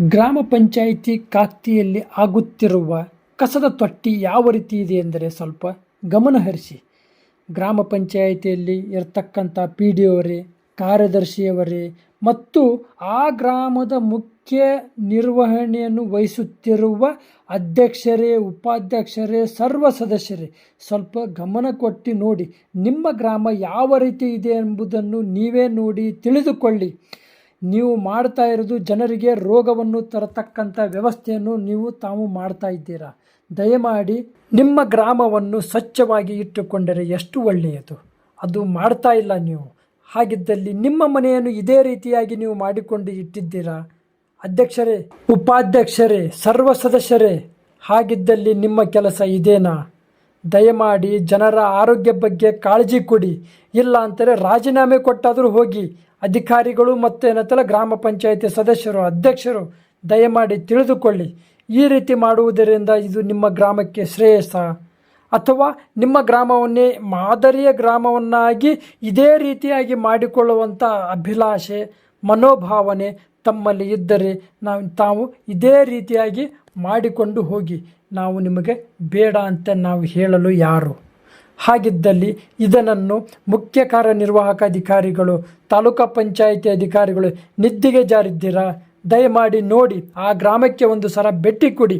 ಗ್ರಾಮ ಪಂಚಾಯಿತಿ ಖಾತೆಯಲ್ಲಿ ಆಗುತ್ತಿರುವ ಕಸದ ತೊಟ್ಟಿ ಯಾವ ರೀತಿ ಇದೆ ಎಂದರೆ ಸ್ವಲ್ಪ ಗಮನಹರಿಸಿ ಗ್ರಾಮ ಪಂಚಾಯಿತಿಯಲ್ಲಿ ಇರತಕ್ಕಂಥ ಪಿ ಡಿ ಅವರೇ ಕಾರ್ಯದರ್ಶಿಯವರೇ ಮತ್ತು ಆ ಗ್ರಾಮದ ಮುಖ್ಯ ನಿರ್ವಹಣೆಯನ್ನು ವಹಿಸುತ್ತಿರುವ ಅಧ್ಯಕ್ಷರೇ, ಉಪಾಧ್ಯಕ್ಷರೇ, ಸರ್ವ ಸದಸ್ಯರೇ, ಸ್ವಲ್ಪ ಗಮನ ಕೊಟ್ಟು ನೋಡಿ ನಿಮ್ಮ ಗ್ರಾಮ ಯಾವ ರೀತಿ ಇದೆ ಎಂಬುದನ್ನು ನೀವೇ ನೋಡಿ ತಿಳಿದುಕೊಳ್ಳಿ. ನೀವು ಮಾಡ್ತಾ ಇರೋದು ಜನರಿಗೆ ರೋಗವನ್ನು ತರತಕ್ಕಂಥ ವ್ಯವಸ್ಥೆಯನ್ನು ನೀವು ತಾವು ಮಾಡ್ತಾ ಇದ್ದೀರಾ? ದಯಮಾಡಿ ನಿಮ್ಮ ಗ್ರಾಮವನ್ನು ಸ್ವಚ್ಛವಾಗಿ ಇಟ್ಟುಕೊಂಡರೆ ಎಷ್ಟು ಒಳ್ಳೆಯದು? ಅದು ಮಾಡ್ತಾ ಇಲ್ಲ ನೀವು. ಹಾಗಿದ್ದಲ್ಲಿ ನಿಮ್ಮ ಮನೆಯನ್ನು ಇದೇ ರೀತಿಯಾಗಿ ನೀವು ಮಾಡಿಕೊಂಡು ಇಟ್ಟಿದ್ದೀರಾ? ಅಧ್ಯಕ್ಷರೇ, ಉಪಾಧ್ಯಕ್ಷರೇ, ಸರ್ವ ಸದಸ್ಯರೇ, ಹಾಗಿದ್ದಲ್ಲಿ ನಿಮ್ಮ ಕೆಲಸ ಇದೇನಾ? ದಯಮಾಡಿ ಜನರ ಆರೋಗ್ಯ ಬಗ್ಗೆ ಕಾಳಜಿ ಕೊಡಿ. ಇಲ್ಲ ಅಂತಾರೆ ರಾಜೀನಾಮೆ ಕೊಟ್ಟಾದರೂ ಹೋಗಿ. ಅಧಿಕಾರಿಗಳು ಮತ್ತು ಏನಂತಲ್ಲ ಗ್ರಾಮ ಪಂಚಾಯತಿ ಸದಸ್ಯರು, ಅಧ್ಯಕ್ಷರು ದಯಮಾಡಿ ತಿಳಿದುಕೊಳ್ಳಿ. ಈ ರೀತಿ ಮಾಡುವುದರಿಂದ ಇದು ನಿಮ್ಮ ಗ್ರಾಮಕ್ಕೆ ಶ್ರೇಯಸ್ಸ. ಅಥವಾ ನಿಮ್ಮ ಗ್ರಾಮವನ್ನೇ ಮಾದರಿಯ ಗ್ರಾಮವನ್ನಾಗಿ ಇದೇ ರೀತಿಯಾಗಿ ಮಾಡಿಕೊಳ್ಳುವಂಥ ಅಭಿಲಾಷೆ, ಮನೋಭಾವನೆ ತಮ್ಮಲ್ಲಿ ಇದ್ದರೆ ನಾವು ತಾವು ಇದೇ ರೀತಿಯಾಗಿ ಮಾಡಿಕೊಂಡು ಹೋಗಿ. ನಾವು ನಿಮಗೆ ಬೇಡ ಅಂತ ನಾವು ಹೇಳಲು ಯಾರು? ಹಾಗಿದ್ದಲ್ಲಿ ಇದನ್ನು ಮುಖ್ಯ ಕಾರ್ಯನಿರ್ವಾಹಕ ಅಧಿಕಾರಿಗಳು, ತಾಲೂಕಾ ಪಂಚಾಯಿತಿ ಅಧಿಕಾರಿಗಳು ನಿದ್ದಿಗೆ ಜಾರಿದ್ದೀರಾ? ದಯಮಾಡಿ ನೋಡಿ, ಆ ಗ್ರಾಮಕ್ಕೆ ಒಂದು ಸಲ ಭೇಟಿ ಕೊಡಿ.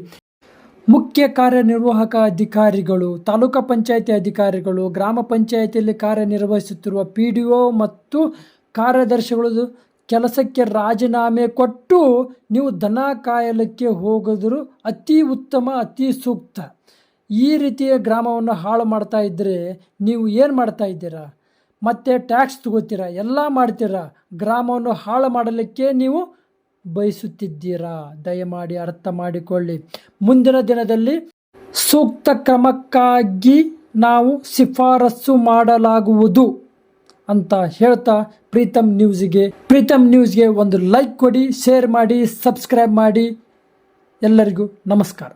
ಮುಖ್ಯ ಕಾರ್ಯನಿರ್ವಾಹಕ ಅಧಿಕಾರಿಗಳು, ತಾಲೂಕಾ ಪಂಚಾಯಿತಿ ಅಧಿಕಾರಿಗಳು, ಗ್ರಾಮ ಪಂಚಾಯಿತಿಯಲ್ಲಿ ಕಾರ್ಯನಿರ್ವಹಿಸುತ್ತಿರುವ ಪಿ ಡಿ ಒ ಮತ್ತು ಕಾರ್ಯದರ್ಶಿಗಳು ಕೆಲಸಕ್ಕೆ ರಾಜೀನಾಮೆ ಕೊಟ್ಟು ನೀವು ದನ ಕಾಯಲಿಕ್ಕೆ ಹೋಗಿದ್ರು ಅತಿ ಉತ್ತಮ, ಅತಿ ಸೂಕ್ತ. ಈ ರೀತಿಯ ಗ್ರಾಮವನ್ನು ಹಾಳು ಮಾಡ್ತಾ ಇದ್ದರೆ ನೀವು ಏನು ಮಾಡ್ತಾ ಇದ್ದೀರಾ? ಮತ್ತು ಟ್ಯಾಕ್ಸ್ ತಗೋತೀರಾ? ಎಲ್ಲ ಮಾಡ್ತೀರಾ? ಗ್ರಾಮವನ್ನು ಹಾಳು ಮಾಡಲಿಕ್ಕೆ ನೀವು ಬಯಸುತ್ತಿದ್ದೀರಾ? ದಯಮಾಡಿ ಅರ್ಥ ಮಾಡಿಕೊಳ್ಳಿ. ಮುಂದಿನ ದಿನದಲ್ಲಿ ಸೂಕ್ತ ಕ್ರಮಕ್ಕಾಗಿ ನಾವು ಶಿಫಾರಸ್ಸು ಮಾಡಲಾಗುವುದು. ಅಂತ ಹೇಳ್ತಾ ಪ್ರೀತಮ್ ನ್ಯೂಸ್ಗೆ. ಪ್ರೀತಮ್ ನ್ಯೂಸ್ಗೆ ಒಂದು ಲೈಕ್ ಕೊಡಿ ಶೇರ್ ಮಾಡಿ ಸಬ್ಸ್ಕ್ರೈಬ್ ಮಾಡಿ. ಎಲ್ಲರಿಗೂ ನಮಸ್ಕಾರ.